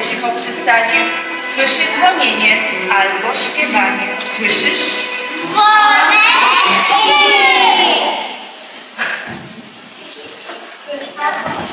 cicho przystanie, słyszy dzwonienie albo śpiewanie. Słyszysz? Potrzeba!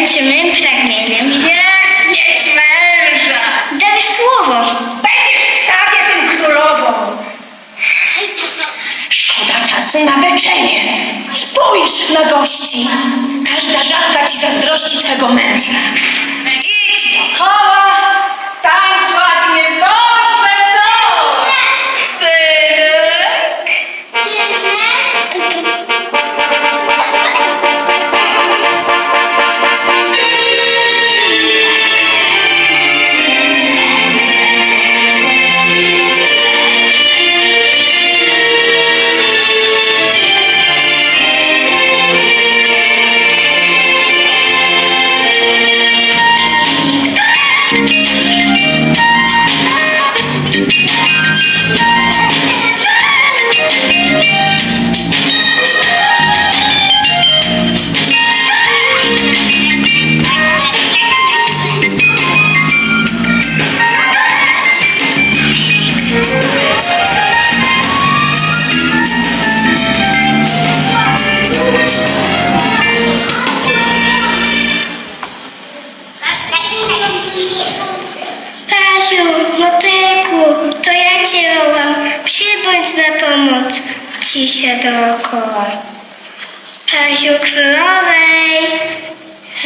będzie pragnieniem. Jest mieć męża. Dałeś słowo. Będziesz w stawie tym królową. Szkoda czasu na beczenie. Spójrz na gości. Każda żabka ci zazdrości twego męża.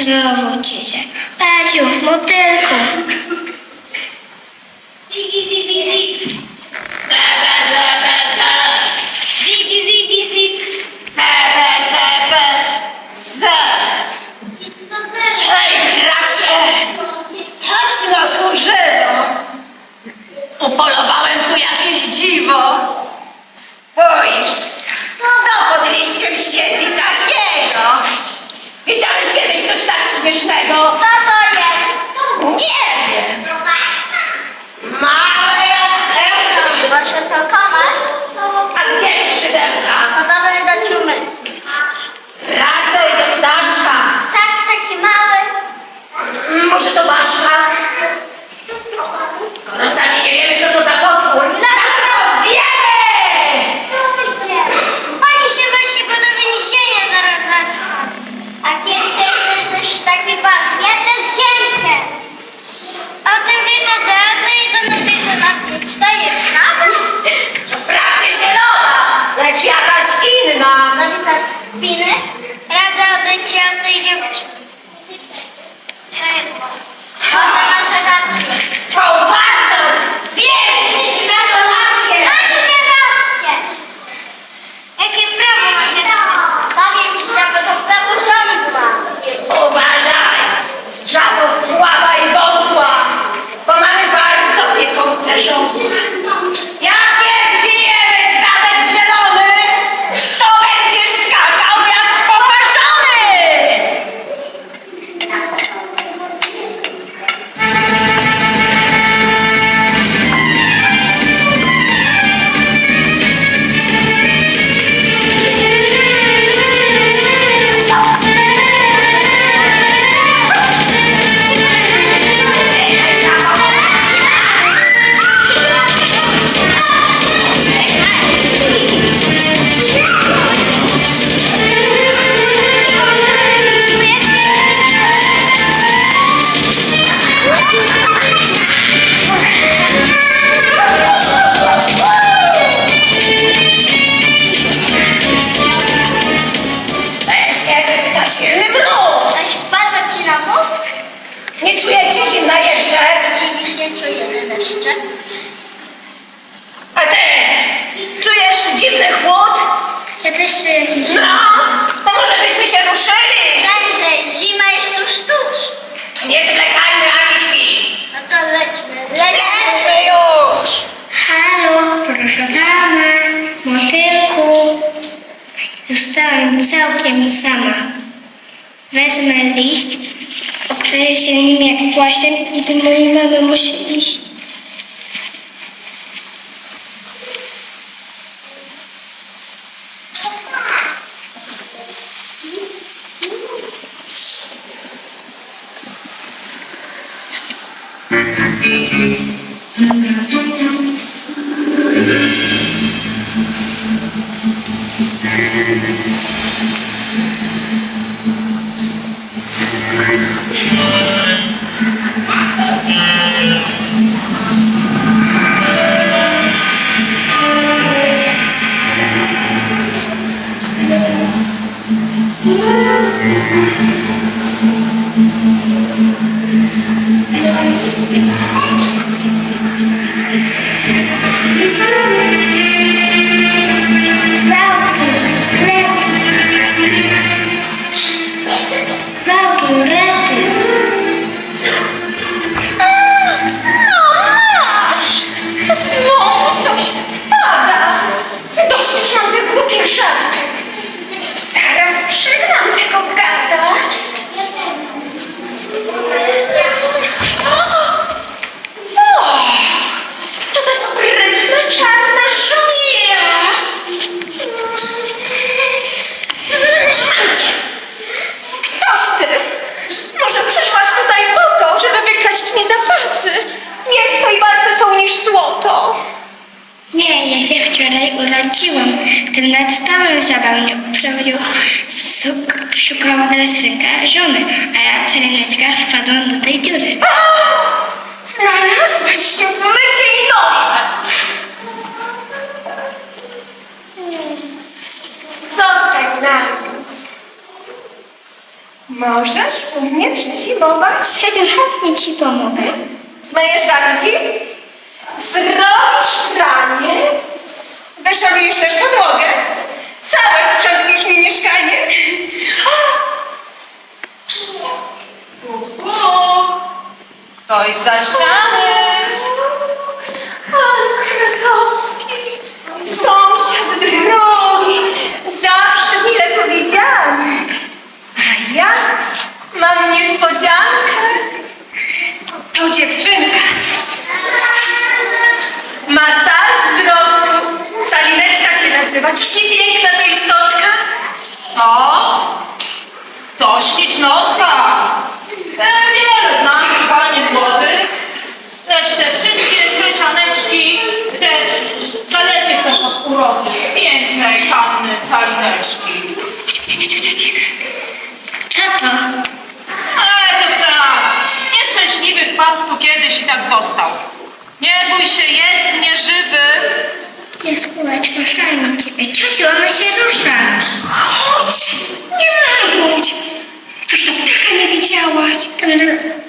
Znowu ci się. Paziu, motylku. Bizi, bizi. go. Wezmę liść, okryję się nim jak płaszczem i do mojej mamy muszę iść. Urodziłam. Ten nad stałym zabawnie szukałam dla synka żony, a ja carineczka wpadłam do tej dziury. Znalazłaś się w mysie i noże. Zostań na. Możesz u mnie przezimować? Ciociu, chętnie ci pomogę. Zmyjesz garnki? Zrobisz pranie? Wyszorujesz też podłogę? Całe sprzątniesz mi mieszkanie? Ktoś za ściany. Piękna to istotka? O, to ślicznotka. E, wiele znam panie młody, lecz te wszystkie kryczaneczki, te dalekie są od urody pięknej panny Calineczki. Co to? E, to tak, nieszczęśliwy wpadł tu kiedyś i tak został. Nie bój się, jest nieżywy. Jest kółeczko, szalmy ciebie. Ciociu, ona się rusza. Chodź, nie marudź. To szeptaka nie widziałaś. Tam,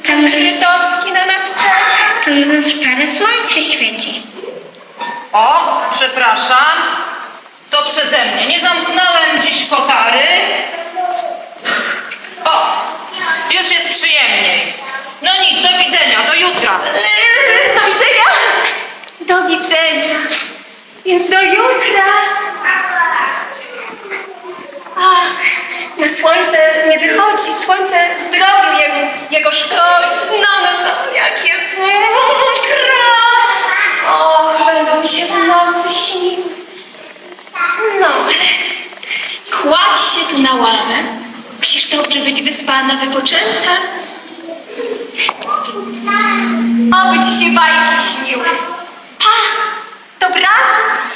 tam, Rydowski na nas czeka. tam za parę słońce świeci. O, przepraszam, to przeze mnie. Nie zamknąłem dziś kotary. O, już jest przyjemniej. No nic, do widzenia, do jutra. Do widzenia. Do widzenia. Więc do jutra. Ach, na słońce nie wychodzi. Słońce zdrowiu jego, jego szkodzi. No, no, no, jakie futro. O, będą mi się w nocy śniły. No, ale kładź się tu na ławę. Musisz dobrze być wyspana, wypoczęta. Oby ci się bajki śniły. Pa! Dobranoc!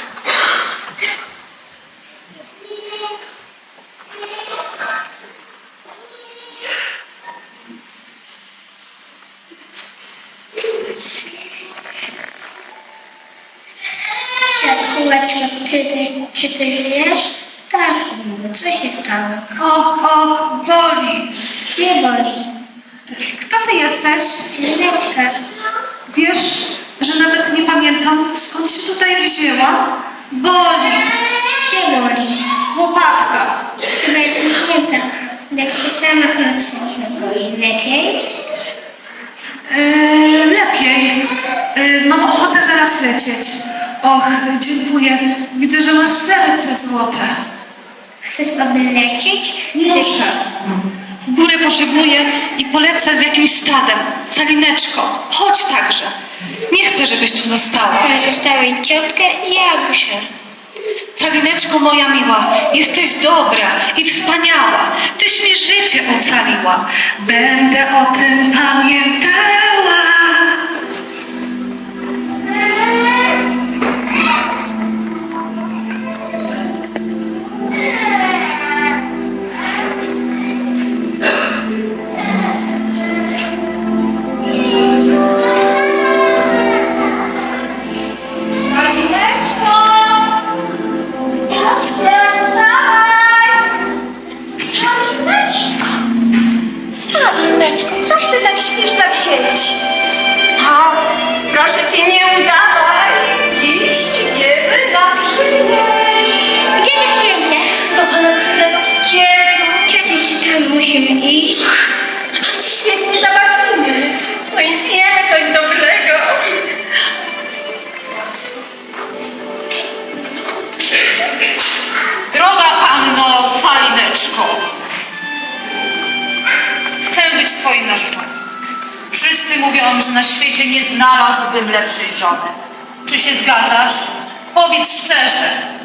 Jaskółeczko, ty, czy ty żyjesz? Tak, mówię, co się stało? O, o, boli. Gdzie boli? Kto ty jesteś? Cilineczka. Wiesz, że nawet nie pamiętam, skąd się tutaj wzięła? Boli. Gdzie boli? Łopatka. Chyba jest zamknięta. Jak się sama nocy boi, lepiej? Yy, lepiej. Yy, mam ochotę zaraz lecieć. Och, dziękuję. Widzę, że masz serce złote. Chcesz odlecieć? Muszę. W górę poszybuję i polecę z jakimś stadem. Calineczko, chodź także. Nie chcę, żebyś tu została. Zostawić ciotkę i Aguszę. Calineczko moja miła, jesteś dobra i wspaniała. Tyś mi życie ocaliła. Będę o tym pamiętała. Ci żony. Czy się zgadzasz? Powiedz szczerze.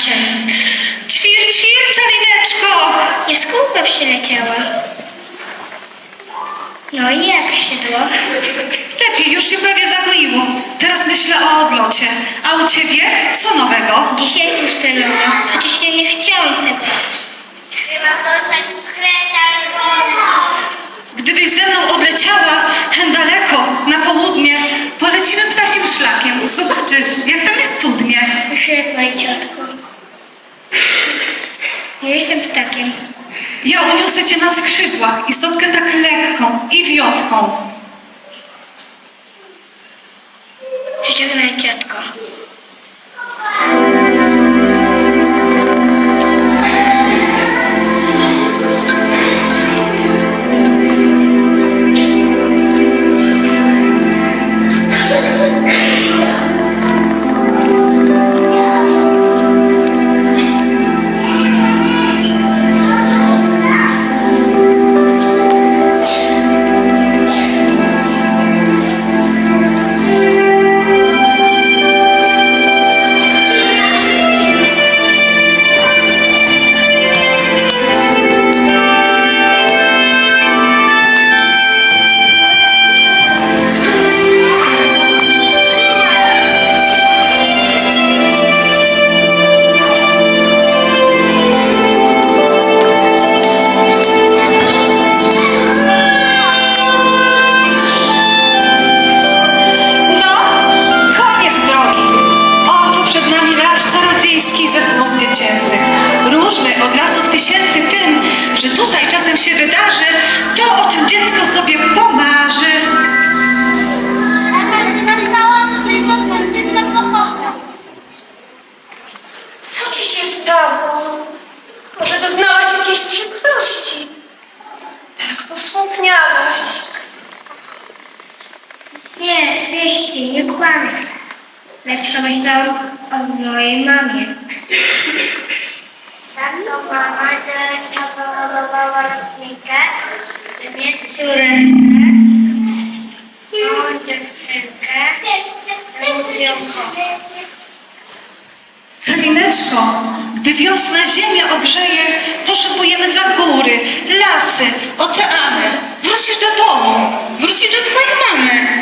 Zobaczę. Ćwir, ćwir, Calineczko! Jaskółka przyleciała. No i jak szydło? Lepiej, już się prawie zagoiło. Teraz myślę o odlocie. A u ciebie? Co nowego? Dzisiaj ustalono, chociaż ja nie chciałam tego. Chyba dostać kreta Gdybyś ze mną odleciała hen daleko, na południe, polecimy ptasim szlakiem. Zobaczysz, jak tam jest cudnie. Żegnaj, ciotko. Ja jestem ptakiem. Ja uniosę cię na skrzydłach, istotkę tak lekką i wiotką. Żegnaj, ciotko. stało? Może doznałaś jakiejś przykrości? Tak posmutniałaś. Nie, wieści, nie kłamie. Lecz pomyślałam o mojej mamie. Tak to mama zarejestrowała lotnikę, córeczkę, małą dziewczynkę, emocjonalną. Celineczko, gdy wiosna ziemia ogrzeje, poszukujemy za góry, lasy, oceany. Wrócisz do domu, wrócisz do swoich mamek.